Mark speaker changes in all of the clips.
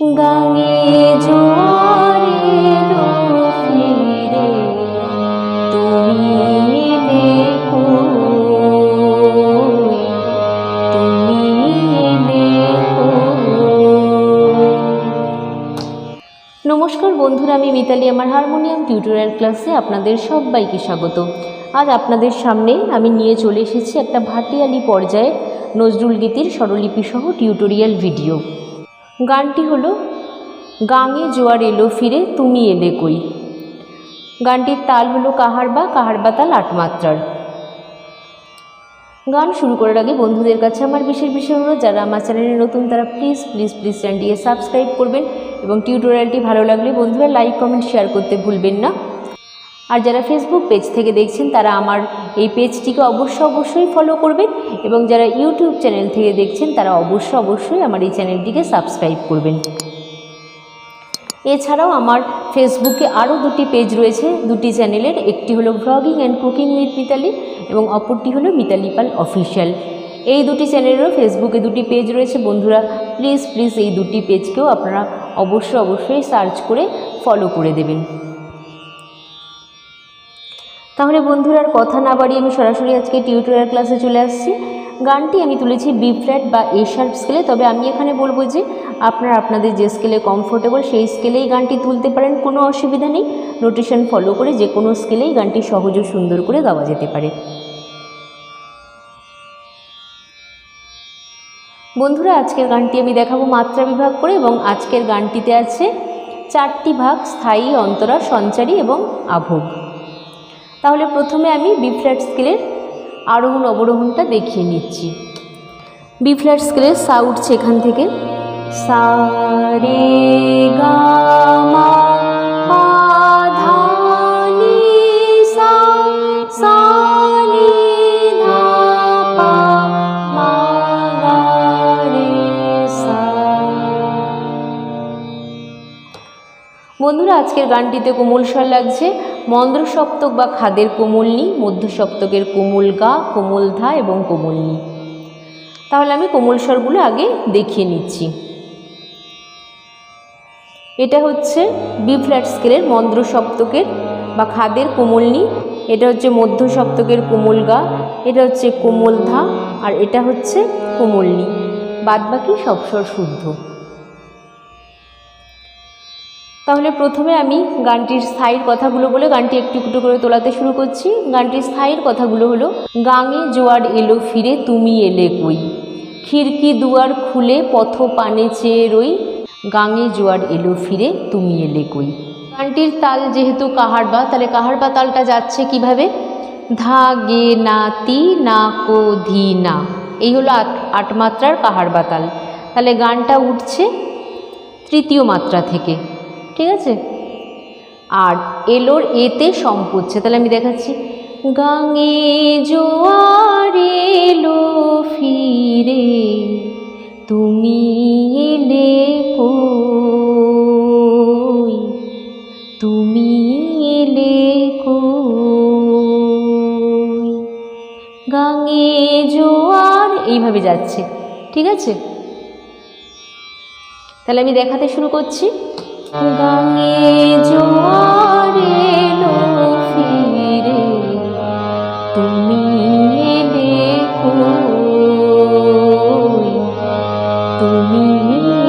Speaker 1: গাঙে জোয়ারে নমস্কার বন্ধুরা, আমি মিতালি, আমার হারমোনিয়াম টিউটোরিয়াল ক্লাসে আপনাদের সবাইকে স্বাগত। আজ আপনাদের সামনে আমি নিয়ে চলে এসেছি একটা ভাটিয়ালি পর্যায়ে নজরুল গীতির স্বরলিপি সহ টিউটোরিয়াল ভিডিও। গানটি হলো, গাঙে জোয়ার এলো ফিরে, তুমি এলে কই? গানটির তাল হলো কাহারবা কাহারবা তাল আট মাত্রার। গান শুরু করার আগে বন্ধুদের কাছে আমার বিশেষ বিশেষ অনুরোধ, যারা আমার চ্যানেলে নতুন, তারা প্লিজ প্লিজ প্লিজ চ্যানেলটিকে সাবস্ক্রাইব করবেন এবং টিউটোরিয়ালটি ভালো লাগলে বন্ধুরা লাইক কমেন্ট শেয়ার করতে ভুলবেন না। আর যারা ফেসবুক পেজ থেকে দেখছেন, তারা আমার এই পেজটিকে অবশ্য অবশ্যই ফলো করবেন এবং যারা ইউটিউব চ্যানেল থেকে দেখছেন, তারা অবশ্য অবশ্যই আমার এই চ্যানেলটিকে সাবস্ক্রাইব করবেন। এছাড়াও আমার ফেসবুকে আরও দুটি পেজ রয়েছে। দুটি চ্যানেলের একটি হলো vlogging and cooking with Mitali এবং অপরটি হলো মিতালি পাল অফিসিয়াল এই দুটি চ্যানেলেরও ফেসবুকে দুটি পেজ রয়েছে। বন্ধুরা প্লিজ প্লিজ এই দুটি পেজকেও আপনারা অবশ্যই অবশ্যই সার্চ করে ফলো করে দেবেন। তাহলে বন্ধুরা আর কথা না বাড়িয়ে আমি সরাসরি আজকে টিউটোরিয়াল ক্লাসে চলে আসছি। গানটি আমি তুলেছি বি ফ্ল্যাট বা এ শার্প স্কেলে তবে আমি এখানে বলব যে আপনারা আপনাদের যে স্কেলে কমফোর্টেবল সেই স্কেলেই গানটি তুলতে পারেন, কোনো অসুবিধা নেই। নোটেশন ফলো করে যে কোনো স্কেলেই গানটি সহজ ও সুন্দর করে গাওয়া যেতে পারে। বন্ধুরা, আজকের গানটি আমি দেখাবো মাত্রা বিভাগ করে এবং আজকের গানটিতে আছে চারটি ভাগ স্থায়ী, অন্তরা, সঞ্চারী এবং আভোগ। তাহলে প্রথমে আমি বি ফ্ল্যাট স্কেলের আরোহণ অবরোহণটা দেখিয়ে নিচ্ছি। বি ফ্ল্যাট স্কেলের সা উঠছে এখান থেকে। সা। বন্ধুরা, আজকের গানটিতে কোমল স্বর লাগছে। মন্দ্র সপ্তক বা খাদের কোমলনি মধ্য সপ্তকের কোমল গা, কোমল ধা এবং কোমলনি। তাহলে আমি কোমল স্বরগুলো আগে দেখিয়ে নিচ্ছি। এটা হচ্ছে বি ফ্ল্যাট স্কেলের মন্দ্র সপ্তকের বা খাদের কোমলনি, এটা হচ্ছে মধ্য সপ্তকের কোমল গা, এটা হচ্ছে কোমল ধা, আর এটা হচ্ছে কোমলনি। বাদবাকি সব স্বর শুদ্ধ। তাহলে প্রথমে আমি গানটির স্থায়ীর কথাগুলো বলে গানটি একটু একটু করে তোলাতে শুরু করছি। গানটির স্থায়ীর কথাগুলো হলো, গাঙে জোয়ার এলো ফিরে, তুমি এলে কই? খিড়কি দুয়ার খুলে পথ পানে চেয়ে রই, গাঙে জোয়ার এলো ফিরে, তুমি এলে কই? গানটির তাল যেহেতু কাহারবা তাহলে কাহারবা তালটা যাচ্ছে কীভাবে? ধা গে না তি না কো ধি না এই হলো আট আট মাত্রার কাহারবা তাল। তাহলে গানটা উঠছে তৃতীয় মাত্রা থেকে। ঠিক আছে? আর এলোর এতে সম তাহলে আমি দেখাচ্ছি। গাঙে জোয়ার এলো ফিরে, তুমি এলে কই? তুমি এলে কই? গাঙে জোয়ার, এইভাবে যাচ্ছে, ঠিক আছে? তাহলে আমি দেখাতে শুরু করছি। গাঙে জোয়ার ফিরে, তুমি কই? তুমি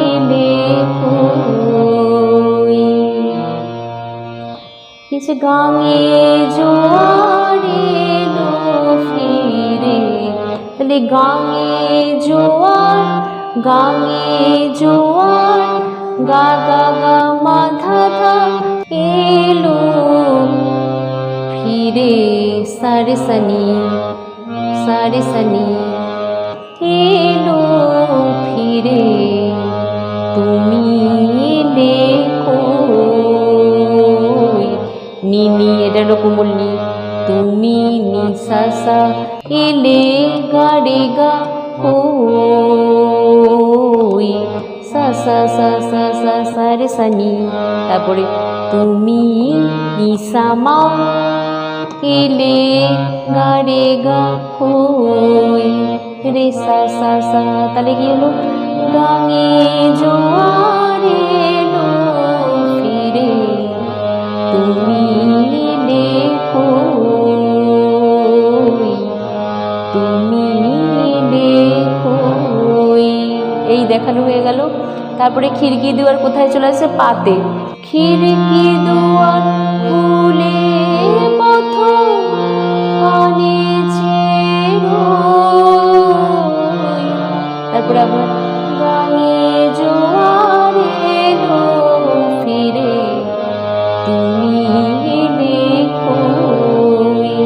Speaker 1: এলে কই? কিছু গাঙে জোয়ার ফিরে তাহলে গাঙে জোয়ার গাঙে জোয়ার গা সারে সনি সারে সনি এলো ফিরে তুমি এলে কই নি নি এটা রকম নি তুমি নি সা সা এলে গা রে গা কই সা সা সা সা সা সা রে সা তারপরে তুমি নি কিলে গাড়ে গা কই রে সা সা সা, তাহলে কি হলো? গাঙে জোয়ারে ফিরে তুমি দেখো তুমি দেখো এই দেখানো হয়ে গেল। তারপরে খিড়কি দুয়ার কোথায় চলে আসে? পাতে। খিড়কি দুয়ার খুলে আবার গানে জোয়ার এলো ফিরে তুমি এলে কই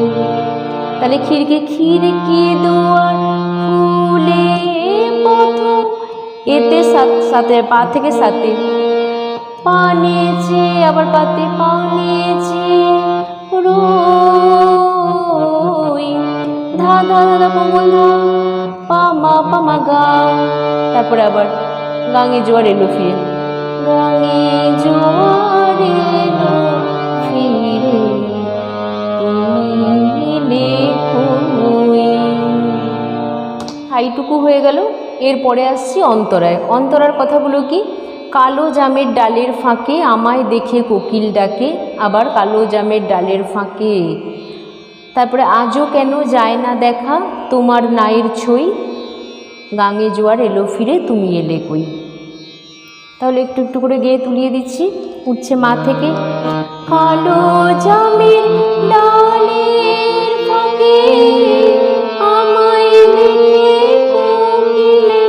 Speaker 1: তাহলে খিড়কি খিড়কি দুয়ার খুলে পথ, এতে সাত সাথে পা থেকে সাথে পানেছে আবার পাতে পানেছে রই। ধা ধা ধা ধা। মা, পা, মা, গা। তারপরে আবার গাঙে জোয়ার এলো গাঙে জোয়ার হাইটুকু হয়ে গেল। এরপরে আসছি অন্তরায়। অন্তরার কথাগুলো কি? কালো জামের ডালের ফাঁকে আমায় দেখে কোকিল ডাকে, আবার কালো জামের ডালের ফাঁকে। তারপরে আজও কেন যায় না দেখা? তোমার নায়ের ছই গাঙে জোয়ার এলো ফিরে, তুমি এলে কই? তাহলে একটু একটু করে গেয়ে তুলিয়ে দিচ্ছি। উঠছে মা থেকে। কালো ফাঁকে আমায়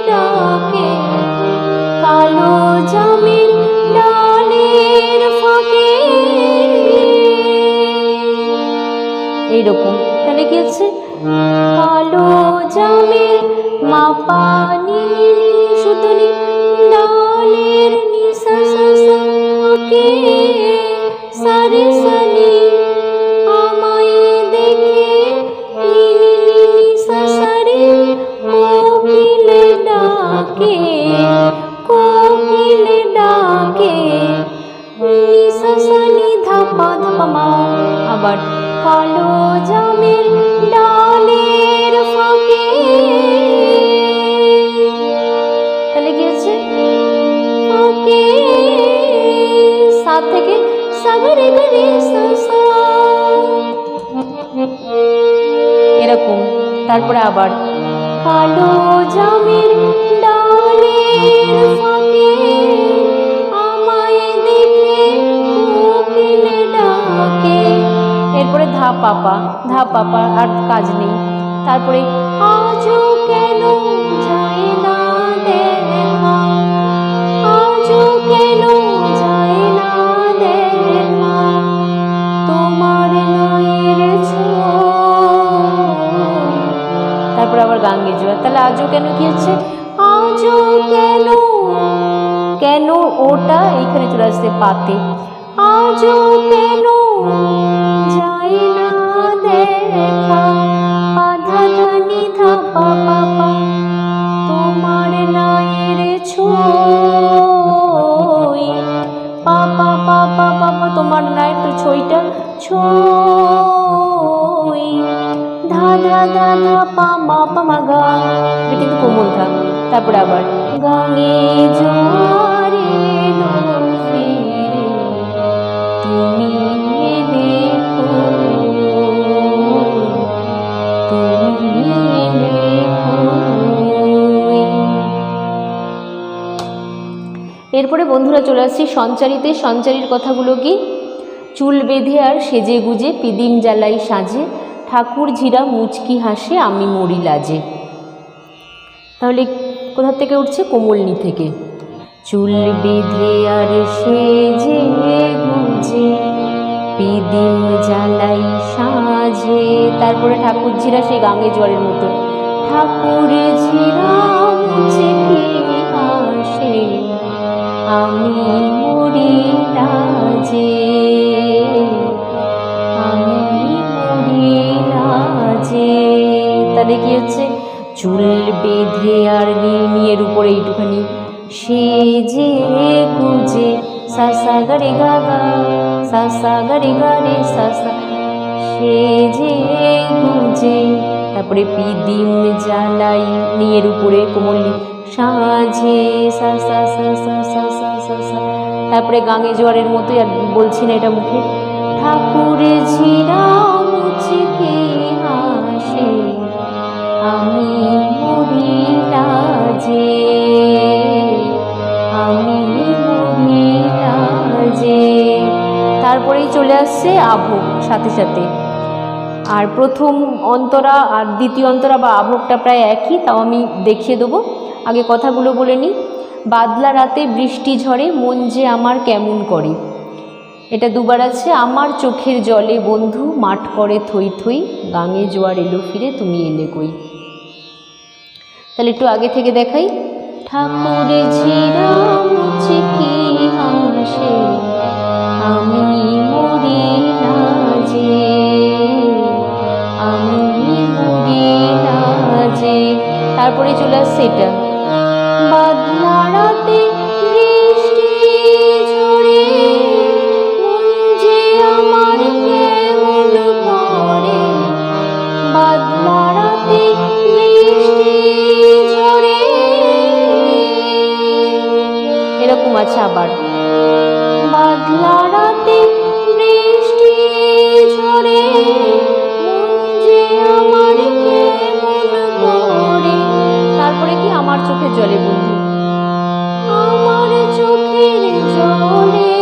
Speaker 1: ডাকে। কালো ডালের এইরকম। তাহলে কি জামের পানির সুতলি ডালের নিশা ওকে সারে সানি আমায় দেখে নিশা সারে কোকিলে ডাকে। এরকম। তারপরে আবার, কালো জামের এরপরে, ধা পাপা ধা পাপা আর কাজ নেই। তারপরে কেন তারপর আবার তাহলে আজও কেন কি হচ্ছে? আজও কেন? কেন ওটা এখানে চলে আসছে পাতে? আজও কেন? যাই না দেখা। তারপরে আবার। জোয়ারে তুমি? এরপরে বন্ধুরা চলে আসছি সঞ্চারিতে। সঞ্চারীর কথাগুলো কি? চুল বেঁধে আর সেজে গুজে পিদিম জ্বালাই সাজে ঠাকুর ঝিরা মুচকি হাসে আমি মরি লাজে। তাহলে কোথা থেকে উঠছে? কোমলনি থেকে। চুল বেঁধে আর সেজে গুজে পিদিম জ্বালাই, সাজে। তারপরে ঠাকুর ঝিরা সেই গাঙ্গে জলের মতো। ঠাকুর ঝিরা মুচকি হাসে আমি মরি আমি মরি লাজে। তাহলে কি হচ্ছে চুল বেঁধে আর নিয়ের উপরে এইটুখানি সেজে গুজে সাসা গারে গা গা সাসা গারে গা রে সাসা সেজে গুজে। তারপরে পিদিম জ্বালাই নিয়ের উপরে কোমলি সাজে সা সা সা সা সা সা সা সা তারপরে গাঙে জোয়ারের মতোই আর বলছি না এটা মুখে, ঠাকুর ঝিরা মুচকে আসছে আভোগ, সাথে সাথে। আর প্রথম অন্তরা আর দ্বিতীয় অন্তরা বা আভোগটা প্রায় একই, তাও আমি দেখিয়ে দেবো। আগে কথাগুলো বলে নিই। বাদলা রাতে বৃষ্টি ঝরে, মন যে আমার কেমন করে। এটা দুবার আছে, আমার চোখের জলে বন্ধু, মাঠ করে থই থই, গাঙে জোয়ার এলো ফিরে, তুমি এলে কই? তাহলে একটু আগে থেকে দেখাই। ঠাকুর কি হাসে আমি আমি তারপরে চলে আসছে এটা। জলে বন্ধু আমার চোখের জলে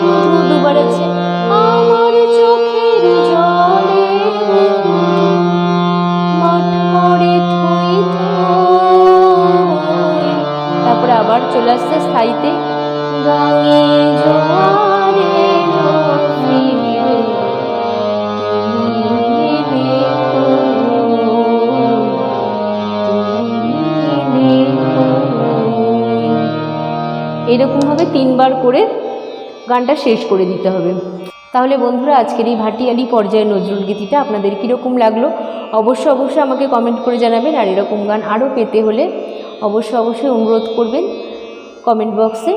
Speaker 1: বন্ধু দুবার আছে। আমার চোখের জলে মাঠ করে থই থই। তারপরে আবার চলে আসছে স্থায়ীতে। এরকমভাবে তিনবার করে গানটা শেষ করে দিতে হবে। তাহলে বন্ধুরা, আজকের এই ভাটিয়ালি পর্যায়ে নজরুল গীতিটা আপনাদের কীরকম লাগল? অবশ্যই অবশ্যই আমাকে কমেন্ট করে জানাবেন, আর এরকম গান আরও পেতে হলে অবশ্যই অবশ্যই অনুরোধ করবেন কমেন্ট বক্সে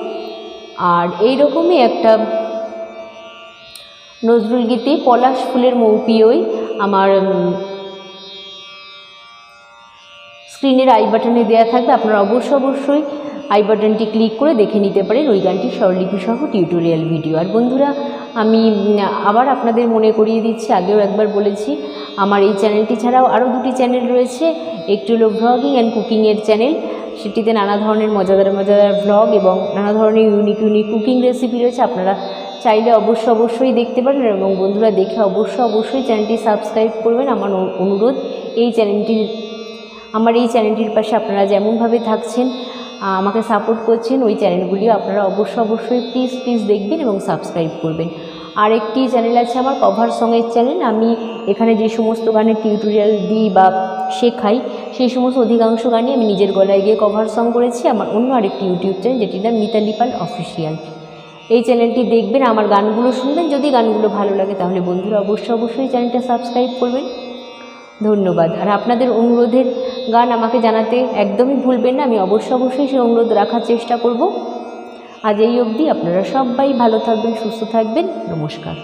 Speaker 1: আর এই রকমই একটা নজরুল গীতি পলাশ ফুলের মৌপিওই আমার স্ক্রিনের আই বাটনে দেয়া থাকবে। আপনারা অবশ্যই অবশ্যই আই বাটনটি ক্লিক করে দেখে নিতে পারেন ওই গানটির স্বরলিপিসহ টিউটোরিয়াল ভিডিও। আর বন্ধুরা, আমি আবার আপনাদের মনে করিয়ে দিচ্ছি, আগেও একবার বলেছি, আমার এই চ্যানেলটি ছাড়াও আরও দুটি চ্যানেল রয়েছে, একটি হলো ভ্লগিং অ্যান্ড কুকিংয়ের চ্যানেল। সেটিতে নানা ধরনের মজাদার মজাদার ভ্লগ এবং নানা ধরনের ইউনিক ইউনিক কুকিং রেসিপি রয়েছে, আপনারা চাইলে অবশ্যই অবশ্যই দেখতে পারেন এবং বন্ধুরা দেখে অবশ্যই অবশ্যই চ্যানেলটি সাবস্ক্রাইব করবেন। আমার অনুরোধ, এই চ্যানেলটির, আমার এই চ্যানেলটির পাশে আপনারা যেমনভাবে থাকছেন আমাকে সাপোর্ট করছেন ওই চ্যানেলগুলিও আপনারা অবশ্যই অবশ্যই প্লিজ প্লিজ দেখবেন এবং সাবস্ক্রাইব করবেন। আর একটি চ্যানেল আছে আমার কভার সঙের চ্যানেল আমি এখানে যে সমস্ত গানের টিউটোরিয়াল দিই বা শেখাই, সেই সমস্ত অধিকাংশ গানই আমি নিজের গলায় গিয়ে কভার সং করেছি। আমার অন্য আরেকটি ইউটিউব চ্যানেল যেটির নাম মিতালি পাল অফিসিয়াল এই চ্যানেলটি দেখবেন, আমার গানগুলো শুনবেন। যদি গানগুলো ভালো লাগে, তাহলে বন্ধুরা অবশ্যই অবশ্যই চ্যানেলটা সাবস্ক্রাইব করবেন। ধন্যবাদ। আর আপনাদের অনুরোধের গান আমাকে জানাতে একদমই ভুলবেন না, আমি অবশ্য অবশ্যই সে অনুরোধ রাখার চেষ্টা করব। আজ এই অবধি আপনারা সবাই ভালো থাকবেন, সুস্থ থাকবেন। নমস্কার।